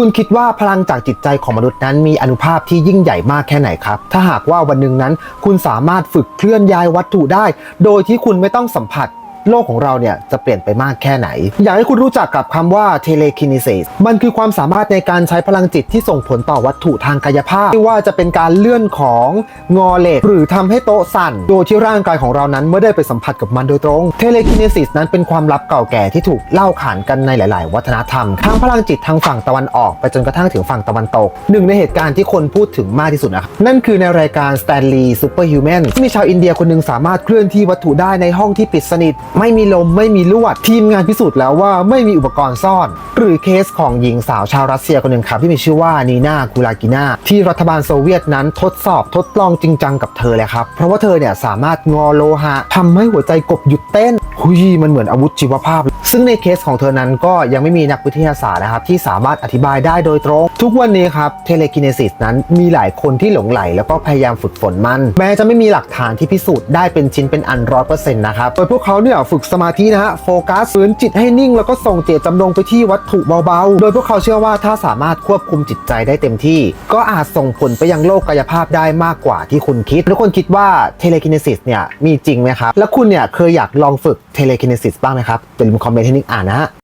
คุณคิดว่าพลังจากจิตใจของมนุษย์นั้นมีอนุภาพที่ยิ่งใหญ่มากแค่ไหนครับ ถ้าหากว่าวันหนึ่งนั้น คุณสามารถฝึกเคลื่อนย้ายวัตถุได้ โดยที่คุณไม่ต้องสัมผัส โลกของเราเนี่ยจะเปลี่ยนไปมากแค่ไหน อยากให้คุณรู้จักกับคำว่า telekinesis มันคือความสามารถในการใช้พลังจิตที่ส่งผลต่อวัตถุทางกายภาพไม่ว่าจะเป็นการเลื่อนของงอเหล็ก หรือทำให้โต๊ะสั่น โดยที่ร่างกายของเรานั้นไม่ได้ไปสัมผัสกับมันโดยตรง telekinesis นั้นเป็นความลับเก่าแก่ที่ถูกเล่าขานกันในหลาย ๆ วัฒนธรรมทั้งพลังจิตทางฝั่งตะวันออกไปจนกระทั่งถึงฝั่งตะวันตก หนึ่งในเหตุการณ์ที่คนพูดถึงมากที่สุดนะครับนั่นคือในรายการ Stanley Superhuman ที่มีชาวอินเดียคนหนึ่งสามารถเคลื่อนที่วัตถุได้ในห้องที่ปิดสนิทไม่มีลมไม่มีลวด ทีมงานพิสูจน์แล้วว่าไม่มีอุปกรณ์ซ่อน หรือเคสของหญิงสาวชาวรัสเซียคนหนึ่งครับที่มีชื่อว่านีนากูลากินาที่รัฐบาลโซเวียตนั้นทดสอบทดลองจริงจังกับเธอเลยครับ เพราะว่าเธอเนี่ยสามารถงอโลหะทำให้หัวใจกบหยุดเต้นหุยมันเหมือนอาวุธชีวภาพ ซึ่งในเคสของเธอนั้นก็ยังไม่มีนักวิทยาศาสตร์นะครับที่สามารถอธิบายได้โดยตรง ทุกวันนี้ครับเทเลกิน e ซิสนั้นมีหลายคนที่หลงไหล แล้วก็พยายามฝึกฝนมัน แม้จะไม่มีหลักฐานที่พิสูจน์ได้เป็นชิ้นเป็นอันร้อยเปอร์เซ็นต์นะครับโดยพวกเขาเนี่ยฝึกสมาธินะฮะโฟกัสฝืนจิตให้นิ่ง แล้วก็ส่งเจตจำนงไปที่วัตถุเบาๆ โดยพวกเขาเชื่อว่าถ้าสามารถควบคุมจิตใจได้เต็มที่ ก็อาจส่งผลไปยังโลกกายภาพได้มากกว่าที่คุณคิดทุกคนคิดว่าเทเลกิน e ซิสเนี่ยมีจริงไหมครับแล้วคุณเนี่ยเคยอยากลองฝึกเทเลกินซิสบ้างไหมครับอย่าลืมคอมเมนต์ให้นิกอ่านนะฮะ